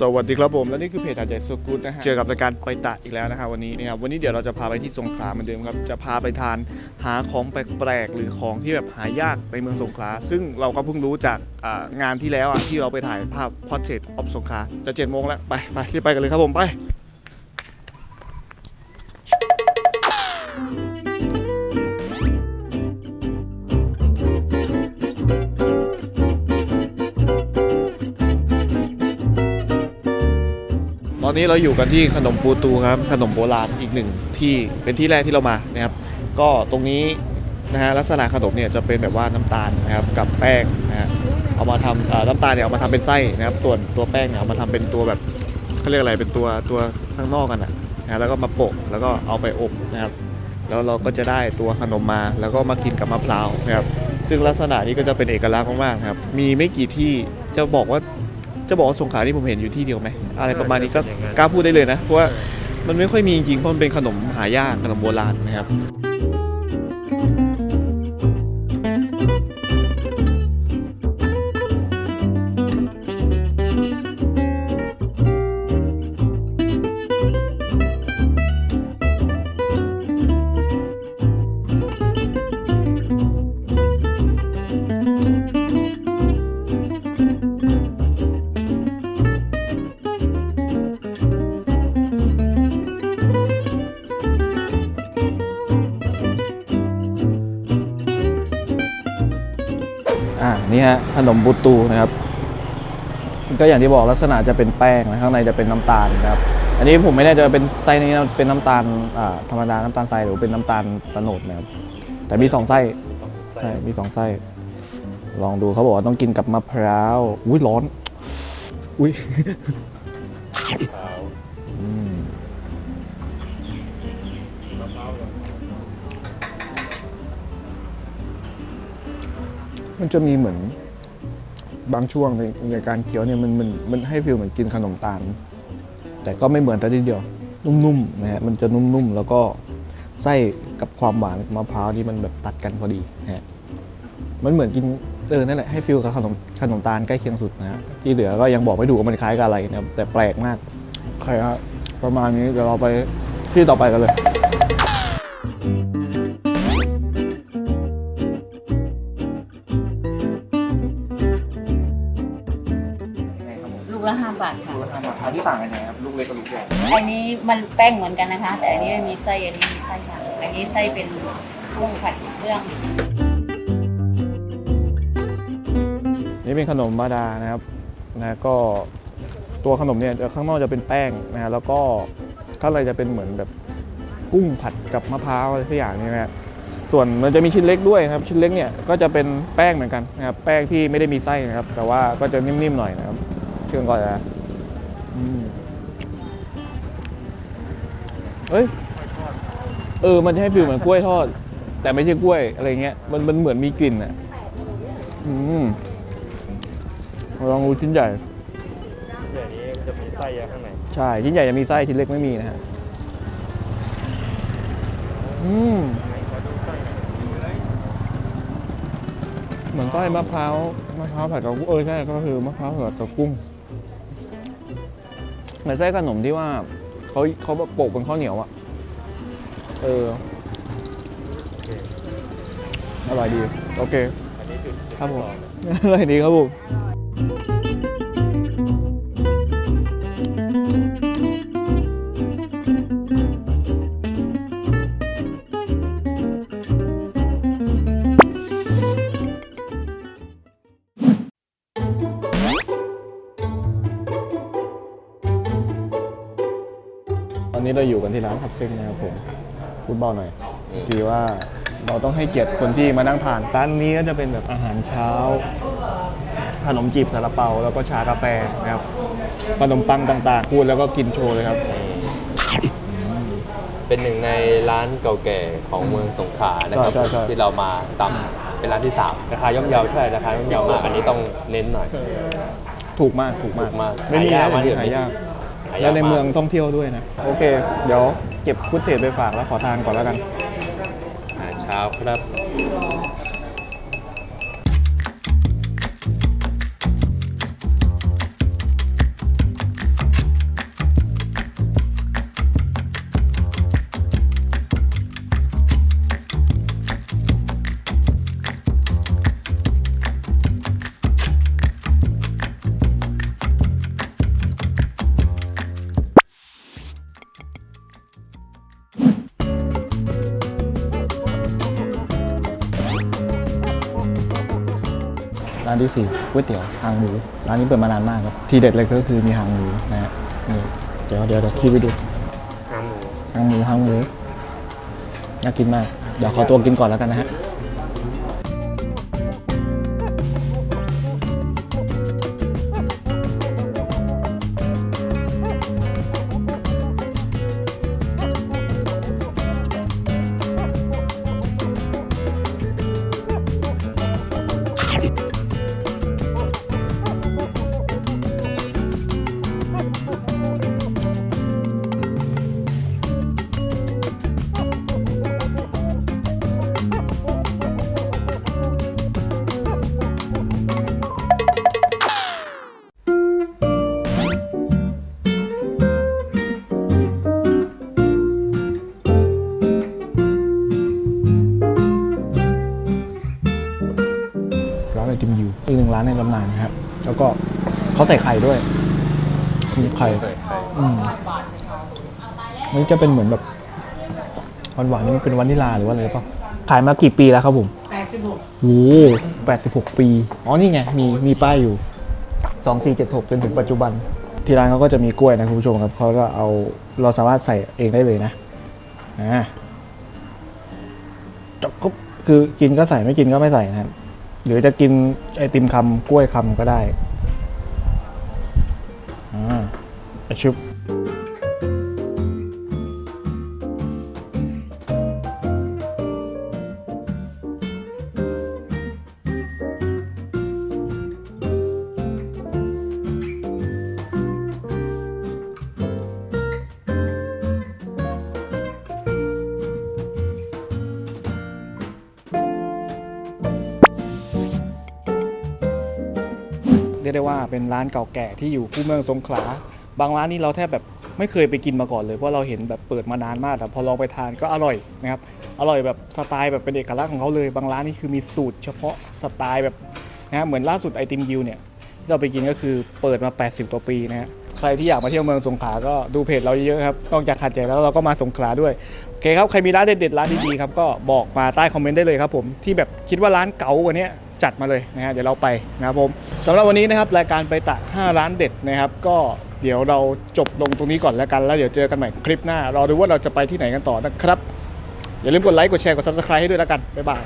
สวัสดีครับผมและนี่คือเพจอาดใหญ่สกู๊ตนะฮะเจอกับรายการไปตะอีกแล้วนะครับวันนี้นะครับวันนี้เดี๋ยวเราจะพาไปที่สงขลาเหมือนเดิมครับจะพาไปทานหาของแปลกๆหรือของที่แบบหายากในเมืองสงขลาซึ่งเราก็เพิ่งรู้จากอ่างานที่แล้วอะที่เราไปถ่ายภาพ Portrait of สงขลาจะเจ็ดโมงแล้วไปไปรีบไปกันเลยครับผมไป อนนี้เราอยู่กันที่ขนมปูตูครับ ขนมโบราณอีกหนึ่งที่เป็นที่แรกที่เรามานะครับ ก็ตรงนี้นะฮะลักษณะขนมเนี่ยจะเป็นแบบว่าน้ำตาลนะครับกับแป้งนะฮะเอามาทำเอ่อน้ำตาลเนี่ยเอามาทำเป็นไส้นะครับ ส่วนตัวแป้งเนี่ยเอามาทำเป็นตัวแบบเขาเรียกอะไรเป็นตัวตัวข้างนอกกันนะนะฮะแล้วก็มาโปะแล้วก็เอาไปอบนะครับ แล้วเราก็จะได้ตัวขนมมาแล้วก็มากินกับมะพร้าวนะครับซึ่งลักษณะนี้ก็จะเป็นเอกลักษณ์มากๆครับมีไม่กี่ที่จะบอกว่า จะบอกว่าสงขลาที่ผมเห็นอยู่ที่เดียวไหมอะไรประมาณนี้ก็กล้าพูดได้เลยนะเพราะว่ามันไม่ค่อยมีจริงๆเพราะมันเป็นขนมหายากขนมโบราณนะครับ นี่ฮะขนมบูตูนะครับ ก็อย่างที่บอกลักษณะจะเป็นแป้งนะข้างในจะเป็นน้ำตาลนะครับ อันนี้ผมไม่แน่ใจเป็นไส้นี้เป็นน้ำตาลธรรมดาน้ำตาลทรายหรือเป็นน้ำตาลตะโนดนะครับแต่มีสองไส้ใช่มีสองไส้ ลองดูเขาบอกว่าต้องกินกับมะพร้าวอุ้ยร้อนอุ้ย มันจะมีเหมือนบางช่วงในในการเคี้ยวเนี่ยมันมันมันให้ฟีลเหมือนกินขนมตาล แต่ก็ไม่เหมือนแต่ทีเดียว นุ่มๆนะฮะมันจะนุ่มๆ แล้วก็ไส้กับความหวานมะพร้าวที่มันแบบตัดกันพอดีนะฮะมันเหมือนกินเออนั่นแหละให้ฟีลกับขนมขนมตาลใกล้เคียงสุดนะฮะที่เหลือก็ยังบอกไม่ถูกว่ามันคล้ายกับอะไรนะครับแต่แปลกมากโอเครับประมาณนี้เดี๋ยวเราไปที่ต่อไปกันเลย ลูกละห้าบาทค่ะอันที่ต่างกันยังไงครับลูกเล็กกับลูกใหญ่อันนี้มันแป้งเหมือนกันนะคะ แต่อันนี้ไม่มีไส้อันนี้มีไส้ค่ะ อันนี้ไส้เป็นกุ้งผัดเครื่อง นี่เป็นขนมบาดานะครับนะก็ตัวขนมเนี่ยข้างนอกจะเป็นแป้งนะฮะแล้วก็ข้างในจะเป็นเหมือนแบบกุ้งผัดกับมะพร้าวอะไรสักอย่างนี่นะฮะส่วนมันจะมีชิ้นเล็กด้วยนะครับ ชิ้นเล็กเนี่ยก็จะเป็นแป้งเหมือนกันนะครับแป้งที่ไม่ได้มีไส้นะครับ แต่ว่าก็จะนิ่มๆหน่อยนะครับ เชื่อก่อนนะอืมเอ้ย เออ มันจะให้ฟิลเหมือนกล้วยทอด แต่ไม่ใช่กล้วยอะไรเงี้ย มันมันเหมือนมีกลิ่นอะ อืมลองดูชิ้นใหญ่ เดี๋ยวนี้จะมีไส้อะข้างในใช่ ชิ้นใหญ่จะมีไส้ ชิ้นเล็กไม่มีนะฮะ อืมเหมือนไส้มะพร้าว มะพร้าวผัดกับกุ้งเออใช่ ก็คือมะพร้าวผัดกับกุ้ง เหมือนไส้ขนมที่ว่าเขาเขาโปะบนข้าวเหนียวอะเอออร่อยดี โอเคอันนี้คือครับผม อร่อยดีครับผม เราอยู่กันที่ร้านทับเส้นนะครับผมพูดเบาหน่อยดีว่าเราต้องให้เกียรติคนที่มานั่งทานร้านนี้ก็จะเป็นแบบอาหารเช้าขนมจีบซาลาเปาแล้วก็ชากาแฟนะครับขนมปังต่างๆพูดแล้วก็กินโชว์เลยครับ เป็นหนึ่งในร้านเก่าแก่ของเมืองสงขลานะครับใช่ใช่ใช่ ที่เรามาตามเป็นร้านที่สามราคาย่อมเยาใช่ราคาย่อมเยามากอันนี้ต้องเน้นหน่อย ถูกมากถูกมากถูกมากไม่มีหายากอะไรมากที่หายาก หายากแล้วในมากเมืองท่องเที่ยวด้วยนะ โอเค เดี๋ยวเก็บฟุตเทจไปฝากแล้วขอทานก่อนแล้วกัน อาหารเช้าครับานที่สี่ก๋วยเตี๋ยวหางหมูร้านนี้เปิดมานานมากครับทีเด็ดเลยก็คือมีหางหมูนะฮะนี่เดี๋ยวเดี๋ยวเดี๋ยวคีบไปดูหางหมูหางหมูหางหมูน่ากินมากเดี๋ยวขอตัวกินก่อนแล้วกันนะฮะ ติมยูอีกหนึ่งร้านในตำนานนะครับ แล้วก็เขาใส่ไข่ด้วย มีไข่ใส่ไข่อืมนี่จะเป็นเหมือนแบบหวานๆนี่มันเป็นวานิลาหรือว่าอะไรหรือเปล่าขายมากี่ปีแล้วครับผมแปดสิบหกโอ้แปดสิบหกปี อ๋อ นี่ไง มีมีป้ายอยู่สองสี่เจ็ดหกจนถึงปัจจุบัน ที่ร้านเขาก็จะมีกล้วยนะคุณผู้ชมครับเขาก็เอาเราสามารถใส่เองได้เลยนะอ่าจบก็คือกินก็ใส่ไม่กินก็ไม่ใส่นะครับ หรือจะกินไอติมคำกล้วยคำก็ได้อ่าอาชุบ เรียกได้ว่าเป็นร้านเก่าแก่ที่อยู่คู่เมืองสงขลา บางร้านนี่เราแทบแบบไม่เคยไปกินมาก่อนเลยเพราะเราเห็นแบบเปิดมานานมากแต่พอลองไปทานก็อร่อยนะครับอร่อยแบบสไตล์แบบเป็นเอกลักษณ์ของเขาเลย บางร้านนี่คือมีสูตรเฉพาะสไตล์แบบนะฮะเหมือนล่าสุดไอติมยิวเนี่ยที่เราไปกินก็คือเปิดมา 80 กว่าปีนะฮะใครที่อยากมาเที่ยวเมืองสงขลาก็ดูเพจเราเยอะครับนอกจากขัดใจแล้วเราก็มาสงขลาด้วยโอเคครับใครมีร้านเด็ดๆร้านดีๆครับก็บอกมาใต้คอมเมนต์ได้เลยครับผมที่แบบคิดว่าร้านเก๋ากว่านี้ จัดมาเลยนะฮะเดี๋ยวเราไปนะครับผมสำหรับวันนี้นะครับรายการไปตะ5ร้านเด็ดนะครับ ก็เดี๋ยวเราจบลงตรงนี้ก่อนแล้วกัน แล้วเดี๋ยวเจอกันใหม่คลิปหน้า รอดูว่าเราจะไปที่ไหนกันต่อนะครับ อย่าลืมกดไลค์กดแชร์กด subscribe ให้ด้วยแล้วกันบ๊ายบาย